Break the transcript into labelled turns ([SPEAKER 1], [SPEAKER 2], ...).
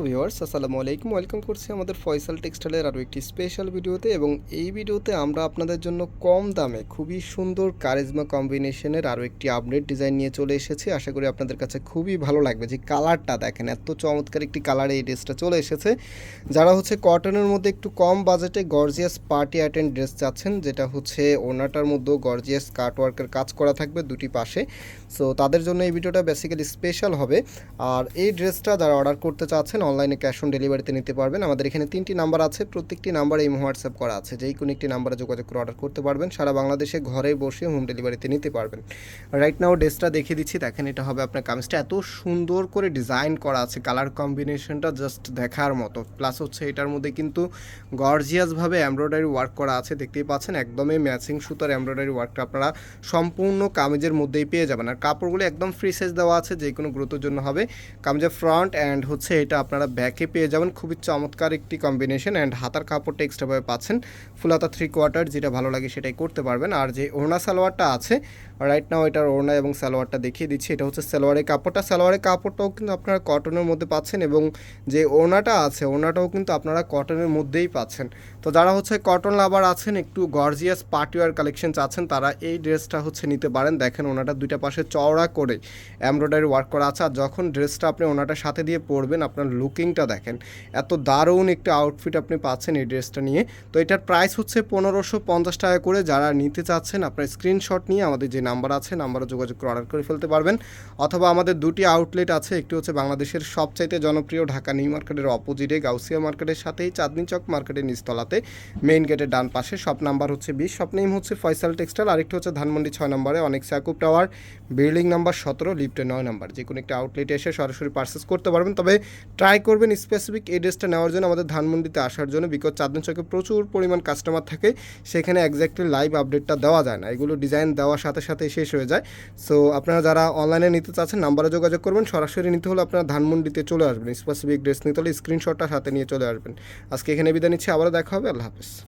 [SPEAKER 1] Viewers আসসালামু আলাইকুম। Welcome করছি আমাদের ফয়সাল টেক্সটাইলের আরও একটি স্পেশাল ভিডিওতে এবং এই ভিডিওতে আমরা আপনাদের জন্য কম দামে, খুবই সুন্দর কারিজমা কম্বিনেশনের আরও একটি আপডেট ডিজাইন নিয়ে চলে এসেছি। আশা করি আপনাদের কাছে খুবই ভালো লাগবে যে কালারটা দেখেন, এত চমৎকার একটি কালারে এই ড্রেসটা চলে এসেছে। যারা হচ্ছে কটনের মধ্যে একটু কম বাজেটে গর্জিয়াস পার্টি অ্যাটেন্ড ড্রেস চাচ্ছেন, যেটা হচ্ছে ওনাটার মধ্যেও গর্জিয়াস কাট ওয়ার্কের কাজ করা থাকবে দুটি পাশে। সো তাদের জন্য এই ভিডিওটা বেসিক্যালি স্পেশাল হবে। আর এই ড্রেসটা যারা অর্ডার করতে চাচ্ছেন অনলাইনে ক্যাশ অন ডেলিভারিতে নিতে পারবেন। আমাদের এখানে তিনটি নাম্বার আছে, প্রত্যেকটি নাম্বারে এই হোয়াটসঅ্যাপ করা আছে। যেই কোনো একটি নাম্বারে যোগাযোগ করে অর্ডার করতে পারবেন, সারা বাংলাদেশে ঘরে বসে হোম ডেলিভারিতে নিতে পারবেন। রাইট নাও ড্রেসটা দেখিয়ে দিচ্ছি, দেখেন এটা হবে আপনার কামিজটা। এত সুন্দর করে ডিজাইন করা আছে কালার কম্বিনেশনটা জাস্ট দেখার মতো। প্লাস হচ্ছে এটার মধ্যে কিন্তু গর্জিয়াসভাবে এমব্রয়ডারি ওয়ার্ক করা আছে, দেখতেই পাচ্ছেন, একদমই ম্যাচিং সুতার এমব্রয়ডারি ওয়ার্কটা আপনারা সম্পূর্ণ কামিজের মধ্যেই পেয়ে যাবেন। আর কাপড়গুলো একদম ফ্রি সাইজ দেওয়া আছে যে কোনো গুরুত্বের জন্য হবে। কামিজের ফ্রন্ট অ্যান্ড হচ্ছে এটা আপনারা ব্যাকে পেয়ে যাবেন। খুবই চমৎকার একটি কম্বিনেশন অ্যান্ড হাতার কাপড়টা এক্সট্রাভাবে পাচ্ছেন। ফুল হাতা থ্রি কোয়ার্টার যেটা ভালো লাগে সেটাই করতে পারবেন। আর যে ওড়না সালোয়ারটা আছে রাইট নাও এটার ওড়না এবং সালোয়ারটা দেখিয়ে দিচ্ছি। এটা হচ্ছে সালোয়ারের কাপড়টা। সালোয়ারের কাপড়টাও কিন্তু আপনারা কটনের মধ্যে পাচ্ছেন এবং যে ওড়নাটা আছে, ওড়নাটাও কিন্তু আপনারা কটনের মধ্যেই পাচ্ছেন। তো যারা হচ্ছে কটন লাভার আছেন, একটু গর্জিয়াস পার্টিওয়ার কালেকশন চাচ্ছেন তারা এই ড্রেসটা হচ্ছে নিতে পারেন। দেখেন ওনাটা দুইটা পাশে চওড়া করে এমব্রয়ডারি ওয়ার্ক করা আছে। আর যখন ড্রেসটা আপনি ওনাটার সাথে দিয়ে পরবেন, আপনার লুকিংটা দেখেন, এত দারুণ একটি আউটফিট আপনি পাচ্ছেন এই ড্রেসটা নিয়ে। তো এটার প্রাইস হচ্ছে পনেরোশো পঞ্চাশ টাকা করে। যারা নিতে চাচ্ছেন, আপনার স্ক্রিনশট নিয়ে আমাদের যে নাম্বার আছে নাম্বারে যোগাযোগ করে অর্ডার করে ফেলতে পারবেন। অথবা আমাদের দুটি আউটলেট আছে, একটি হচ্ছে বাংলাদেশের সবচাইতে জনপ্রিয় ঢাকা নিউ মার্কেটের অপোজিটে গাউসিয়া মার্কেটের সাথেই চাঁদনি চক মার্কেটের নিচতলাতে মেইন গেটের ডান পাশে। শপ নাম্বার হচ্ছে বিশ শপ নেম হচ্ছে ফয়সাল টেক্সটাইল আরেকটি হচ্ছে ধানমন্ডি ছয় নম্বরে, অনেক স্যাকুপ টাওয়ার বিল্ডিং নাম্বার সতেরো লিফটে নয় নাম্বার। যে কোনো একটা আউটলেটে এসে সরাসরি পার্সেস করতে পারবেন। তবে ট্রাই করবেন স্পেসিফিক এই ড্রেসটা নেওয়ার জন্য আমাদের ধানমন্ডিতে আসার জন্য বিকজ চাঁদন চকে প্রচুর পরিমাণ কাস্টমার থাকে, সেখানে একজ্যাক্টলি লাইভ আপডেটটা দেওয়া যায় না। এগুলো ডিজাইন দেওয়ার সাথে সাথে শেষ হয়ে যায়। সো আপনারা যারা অনলাইনে নিতে চাচ্ছেন নাম্বারে যোগাযোগ করবেন, সরাসরি নিতে হলে আপনারা ধানমন্ডিতে চলে আসবেন। স্পেসিফিক ড্রেস নিতে হলে স্ক্রিনশটটা সাথে নিয়ে চলে আসবেন। আজকে এখানে বিদায় নিচ্ছি, আবারও দেখা হবে, আল্লাহ হাফেজ।